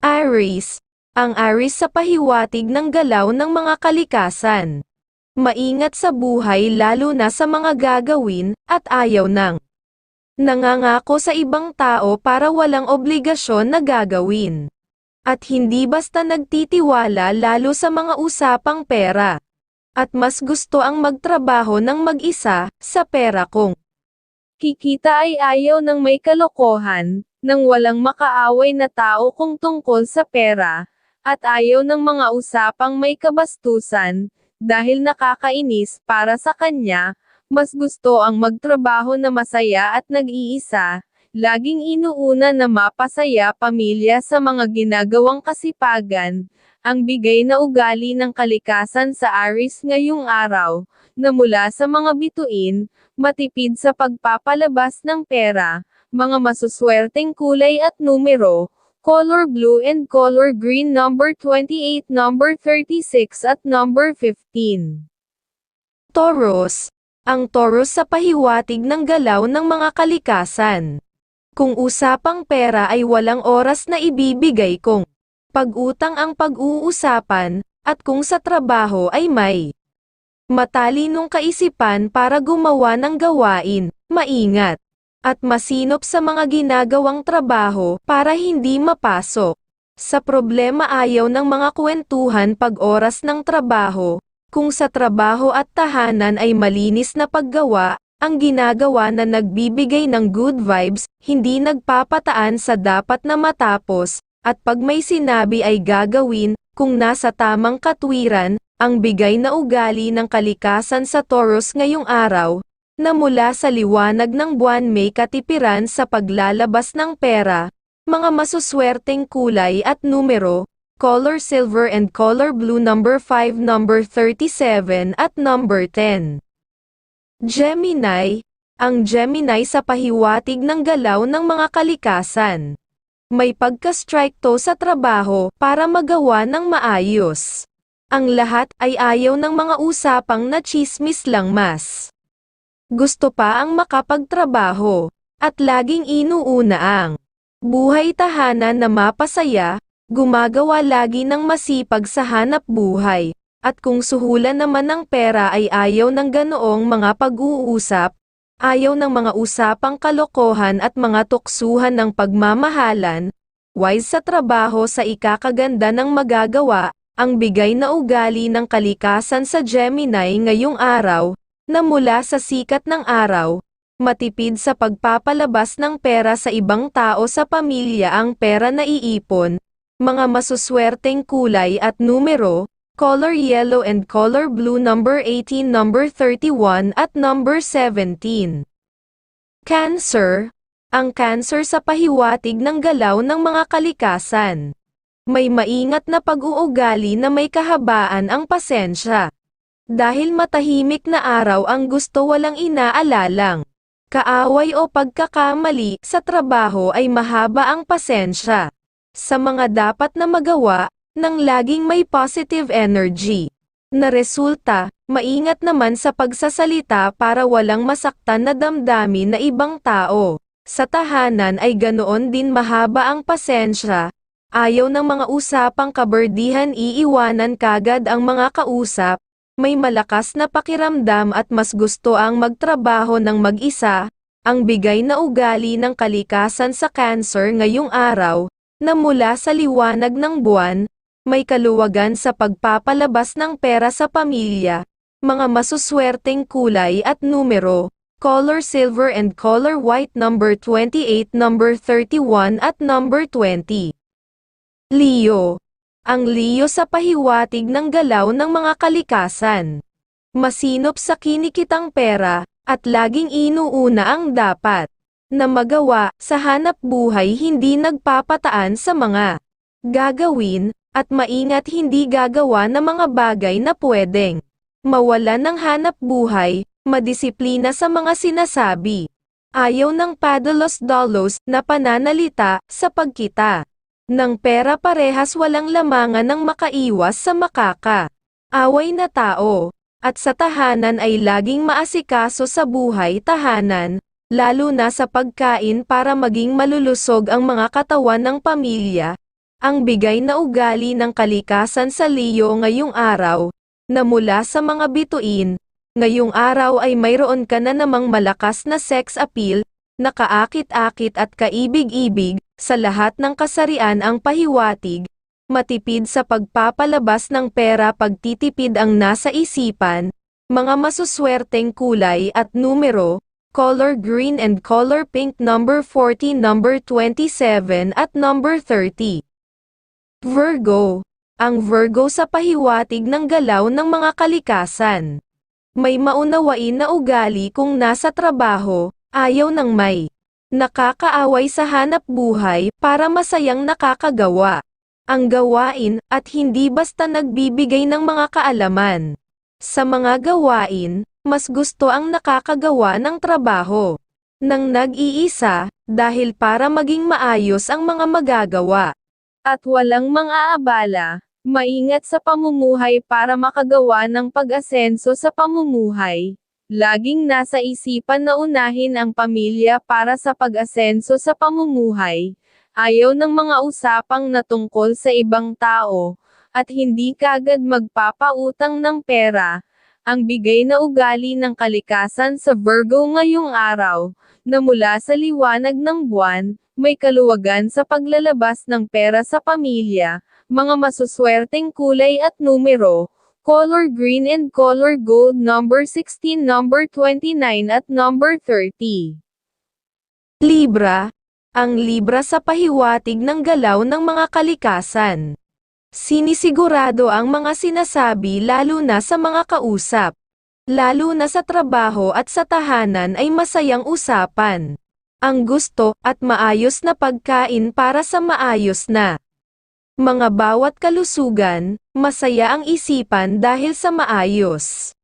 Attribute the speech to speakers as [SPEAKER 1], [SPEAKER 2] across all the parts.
[SPEAKER 1] Aries. Ang Aries sa pahiwatig ng galaw ng mga kalikasan. Maingat sa buhay lalo na sa mga gagawin, at ayaw ng nangangako sa ibang tao para walang obligasyon na gagawin. At hindi basta nagtitiwala lalo sa mga usapang pera. At mas gusto ang magtrabaho ng mag-isa, sa pera kung kikita ay ayaw ng may kalokohan, ng walang makaaway na tao kung tungkol sa pera, at ayaw ng mga usapang may kabastusan, dahil nakakainis para sa kanya, mas gusto ang magtrabaho na masaya at nag-iisa, laging inuuna na mapasaya pamilya sa mga ginagawang kasipagan, ang bigay na ugali ng kalikasan sa Aris ngayong araw, na mula sa mga bituin, matipid sa pagpapalabas ng pera, mga masuswerteng kulay at numero, color blue and color green number 28, number 36 at number 15. Taurus. Ang Taurus sa pahiwatig ng galaw ng mga kalikasan. Kung usapang pera ay walang oras na ibibigay kung pag-utang ang pag-uusapan, at kung sa trabaho ay may matalinong kaisipan para gumawa ng gawain, maingat, at masinop sa mga ginagawang trabaho para hindi mapasok. Sa problema ayaw ng mga kwentuhan pag oras ng trabaho, kung sa trabaho at tahanan ay malinis na paggawa, ang ginagawa na nagbibigay ng good vibes, hindi nagpapataan sa dapat na matapos, at pag may sinabi ay gagawin, kung nasa tamang katwiran, ang bigay na ugali ng kalikasan sa Taurus ngayong araw, na mula sa liwanag ng buwan may katipiran sa paglalabas ng pera, mga masuswerteng kulay at numero, color silver and color blue number 5 number 37 at number 10. Gemini, ang Gemini sa pahiwatig ng galaw ng mga kalikasan. May pagka-strike to sa trabaho para magawa ng maayos. Ang lahat ay ayaw ng mga usapang na chismis lang mas. Gusto pa ang makapagtrabaho, at laging inuuna ang buhay tahanan na mapasaya, gumagawa lagi ng masipag sa hanap buhay, at kung suhulan naman ng pera ay ayaw ng ganoong mga pag-uusap, ayaw ng mga usapang kalokohan at mga tuksuhan ng pagmamahalan, wise sa trabaho sa ikakaganda ng magagawa, ang bigay na ugali ng kalikasan sa Gemini ngayong araw, na mula sa sikat ng araw, matipid sa pagpapalabas ng pera sa ibang tao sa pamilya ang pera na iipon, mga masuswerteng kulay at numero, color yellow and color blue number 18 number 31 at number 17. Cancer, ang cancer sa pahiwatig ng galaw ng mga kalikasan. May maingat na pag-uugali na may kahabaan ang pasensya. Dahil matahimik na araw ang gusto walang inaalalang. Kaaway o pagkakamali sa trabaho ay mahaba ang pasensya. Sa mga dapat na magawa, nang laging may positive energy. Na resulta, maingat naman sa pagsasalita para walang masaktan na damdamin na ibang tao. Sa tahanan ay ganoon din mahaba ang pasensya, Ayaw ng mga usapang kaberdihan iiwanan kagad ang mga kausap, may malakas na pakiramdam at mas gusto ang magtrabaho ng mag-isa, ang bigay na ugali ng kalikasan sa cancer ngayong araw, na mula sa liwanag ng buwan, may kaluwagan sa pagpapalabas ng pera sa pamilya, mga masuswerteng kulay at numero, color silver and color white number 28 number 31 at number 20. Leo. Ang Leo sa pahiwatig ng galaw ng mga kalikasan. Masinop sa kinikitang pera, at laging inuuna ang dapat na magawa sa hanap buhay hindi nagpapataan sa mga gagawin, at maingat hindi gagawa ng mga bagay na pwedeng mawala ng hanap buhay, madisiplina sa mga sinasabi. Ayaw ng padalos-dalos na pananalita sa pagkita ng pera parehas walang lamangan ng makaiwas sa makaka. Away na tao, at sa tahanan ay laging maasikaso sa buhay tahanan, lalo na sa pagkain para maging malulusog ang mga katawan ng pamilya, ang bigay na ugali ng kalikasan sa Leo ngayong araw, na mula sa mga bituin, ngayong araw ay mayroon ka na namang malakas na sex appeal, na kaakit-akit at kaibig-ibig, sa lahat ng kasarian ang pahiwatig, matipid sa pagpapalabas ng pera pagtitipid ang nasa isipan, mga masuswerteng kulay at numero, color green and color pink number 40 number 27 at number 30. Virgo. Ang Virgo sa pahiwatig ng galaw ng mga kalikasan. May maunawain na ugali kung nasa trabaho, ayaw ng may. Nakakaaway sa hanap buhay para masayang nakakagawa. Ang gawain at hindi basta nagbibigay ng mga kaalaman. Sa mga gawain, mas gusto ang nakakagawa ng trabaho. Nang nag-iisa, dahil para maging maayos ang mga magagawa. At walang mga abala, maingat sa pamumuhay para makagawa ng pag-asenso sa pamumuhay. Laging nasa isipan na unahin ang pamilya para sa pag-asenso sa pamumuhay. Ayaw ng mga usapang natungkol sa ibang tao, at hindi kagad magpapautang ng pera. Ang bigay na ugali ng kalikasan sa Virgo ngayong araw, na mula sa liwanag ng buwan, may kaluwagan sa paglalabas ng pera sa pamilya, mga masuswerteng kulay at numero, color green and color gold number 16 number 29 at number 30. Libra, ang Libra sa pahiwatig ng galaw ng mga kalikasan. Sinisigurado ang mga sinasabi lalo na sa mga kausap. Lalo na sa trabaho at sa tahanan ay masayang usapan. Ang gusto at maayos na pagkain para sa maayos na. Mga bawat kalusugan, masaya ang isipan dahil sa maayos.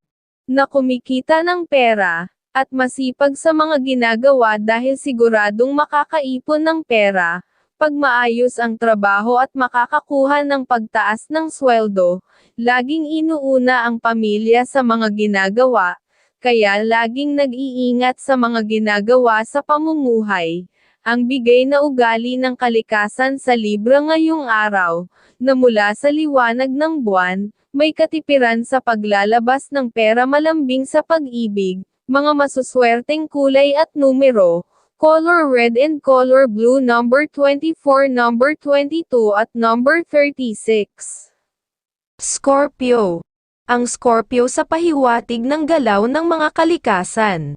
[SPEAKER 1] Na kumikita ng pera, at masipag sa mga ginagawa dahil siguradong makakaipon ng pera, pag maayos ang trabaho at makakakuha ng pagtaas ng sweldo, laging inuuna ang pamilya sa mga ginagawa, kaya laging nag-iingat sa mga ginagawa sa pamumuhay. Ang bigay na ugali ng kalikasan sa Libra ngayong araw, na mula sa liwanag ng buwan, may katipiran sa paglalabas ng pera malambing sa pag-ibig, mga masuswerteng kulay at numero, color red and color blue number 24 number 22 at number 36. Scorpio. Ang Scorpio sa pahiwatig ng galaw ng mga kalikasan.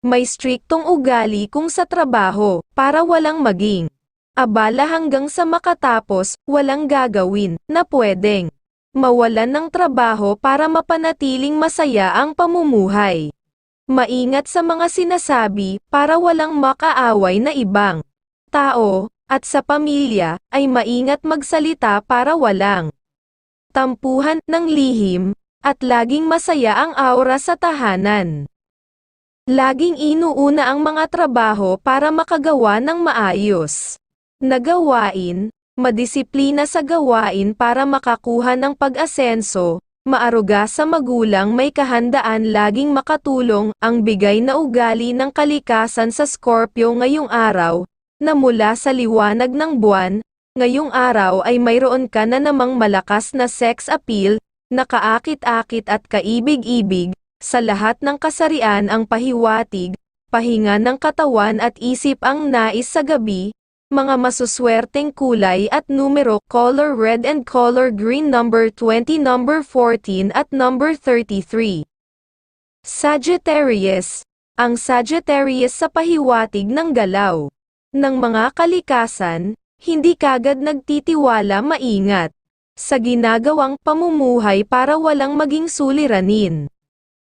[SPEAKER 1] May striktong ugali kung sa trabaho, para walang maging abala hanggang sa makatapos, walang gagawin, na pwedeng mawalan ng trabaho para mapanatiling masaya ang pamumuhay. Maingat sa mga sinasabi, para walang makaaway na ibang tao, at sa pamilya, ay maingat magsalita para walang tampuhan ng lihim, at laging masaya ang aura sa tahanan. Laging inuuna ang mga trabaho para makagawa ng maayos. Nagawain, madisiplina sa gawain para makakuha ng pag-asenso, maaruga sa magulang may kahandaan laging makatulong, ang bigay na ugali ng kalikasan sa Scorpio ngayong araw, na mula sa liwanag ng buwan, ngayong araw ay mayroon ka na namang malakas na sex appeal, na kaakit-akit at kaibig-ibig, sa lahat ng kasarian ang pahiwatig, pahinga ng katawan at isip ang nais sa gabi, mga masuswerteng kulay at numero color red and color green number 20 number 14 at number 33. Sagittarius. Ang Sagittarius sa pahiwatig ng galaw ng mga kalikasan, hindi kagad nagtitiwala maingat sa ginagawang pamumuhay para walang maging suliranin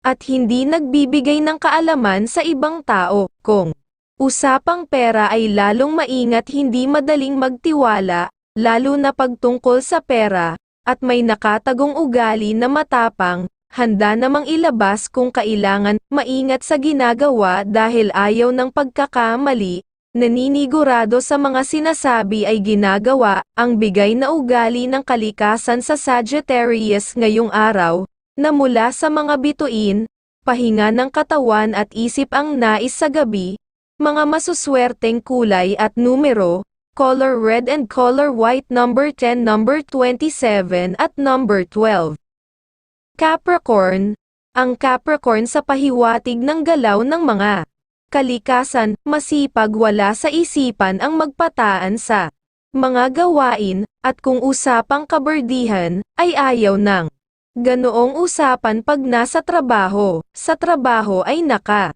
[SPEAKER 1] at hindi nagbibigay ng kaalaman sa ibang tao kung Usapang pera ay lalong maingat hindi madaling magtiwala, lalo na pagtungkol sa pera, at may nakatagong ugali na matapang, handa namang ilabas kung kailangan, maingat sa ginagawa dahil ayaw ng pagkakamali, naninigurado sa mga sinasabi ay ginagawa, ang bigay na ugali ng kalikasan sa Sagittarius ngayong araw, na mula sa mga bituin, pahinga ng katawan at isip ang nais sa gabi, mga masuswerteng kulay at numero, color red and color white number 10, number 27 at number 12. Capricorn, ang Capricorn sa pahiwatig ng galaw ng mga kalikasan, masipag wala sa isipan ang magpataan sa mga gawain, at kung usapang kaberdihan, ay ayaw ng ganoong usapan pag nasa trabaho, sa trabaho ay naka.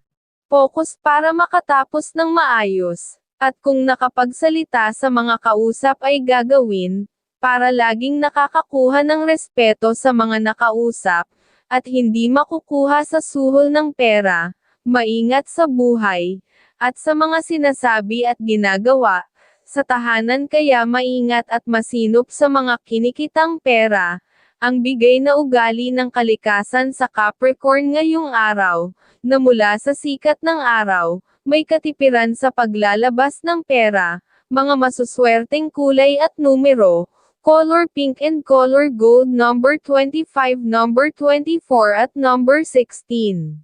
[SPEAKER 1] Focus para makatapos ng maayos, at kung nakapagsalita sa mga kausap ay gagawin, para laging nakakakuha ng respeto sa mga nakausap, at hindi makukuha sa suhol ng pera, maingat sa buhay, at sa mga sinasabi at ginagawa, sa tahanan kaya maingat at masinop sa mga kinikitang pera, ang bigay na ugali ng kalikasan sa Capricorn ngayong araw, na mula sa sikat ng araw, may katipiran sa paglalabas ng pera, mga masuswerteng kulay at numero, color pink and color gold number 25, number 24 at number 16.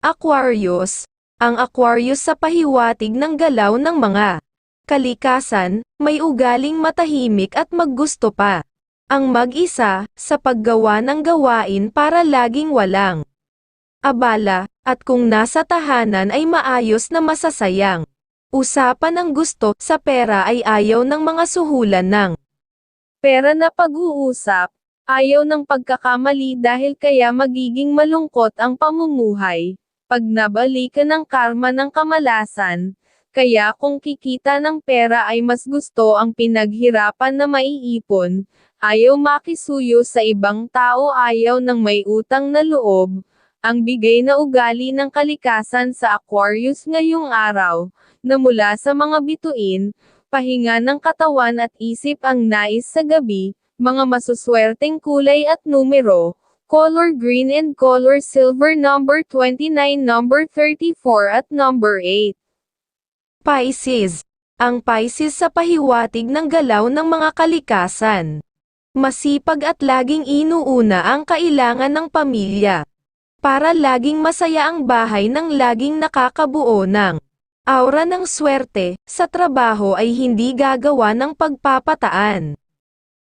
[SPEAKER 1] Aquarius, ang Aquarius sa pahiwatig ng galaw ng mga kalikasan, may ugaling matahimik at maggusto pa. Ang mag-isa, sa paggawa ng gawain para laging walang abala, at kung nasa tahanan ay maayos na masasayang. Usapan ng gusto sa pera ay ayaw ng mga suhulan ng pera na pag-uusap, ayaw ng pagkakamali dahil kaya magiging malungkot ang pamumuhay, pag nabalikan ng karma ng kamalasan, kaya kung kikita ng pera ay mas gusto ang pinaghirapan na maiipon, ayaw makisuyo sa ibang tao ayaw ng may utang na loob, ang bigay na ugali ng kalikasan sa Aquarius ngayong araw, na mula sa mga bituin, pahinga ng katawan at isip ang nais sa gabi, mga masuswerteng kulay at numero, color green and color silver number 29 number 34 at number 8. Pisces. Ang Pisces sa pahiwatig ng galaw ng mga kalikasan. Masipag at laging inuuna ang kailangan ng pamilya. Para laging masaya ang bahay ng laging nakakabuo ng aura ng swerte, sa trabaho ay hindi gagawa ng pagpapataan.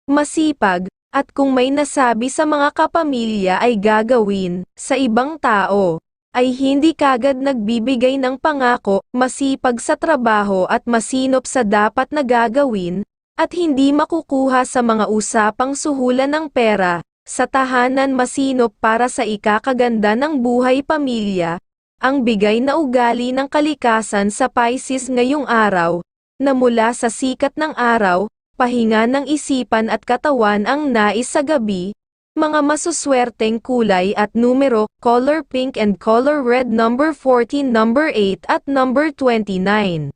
[SPEAKER 1] Masipag, at kung may nasabi sa mga kapamilya ay gagawin, sa ibang tao, ay hindi kagad nagbibigay ng pangako, masipag sa trabaho at masinop sa dapat na gagawin, at hindi makukuha sa mga usapang suhulan ng pera, sa tahanan masinop para sa ikakaganda ng buhay pamilya, ang bigay na ugali ng kalikasan sa Pisces ngayong araw, na mula sa sikat ng araw, pahinga ng isipan at katawan ang nais sa gabi, mga masuswerteng kulay at numero, color pink and color red number 14, number 8 at number 29.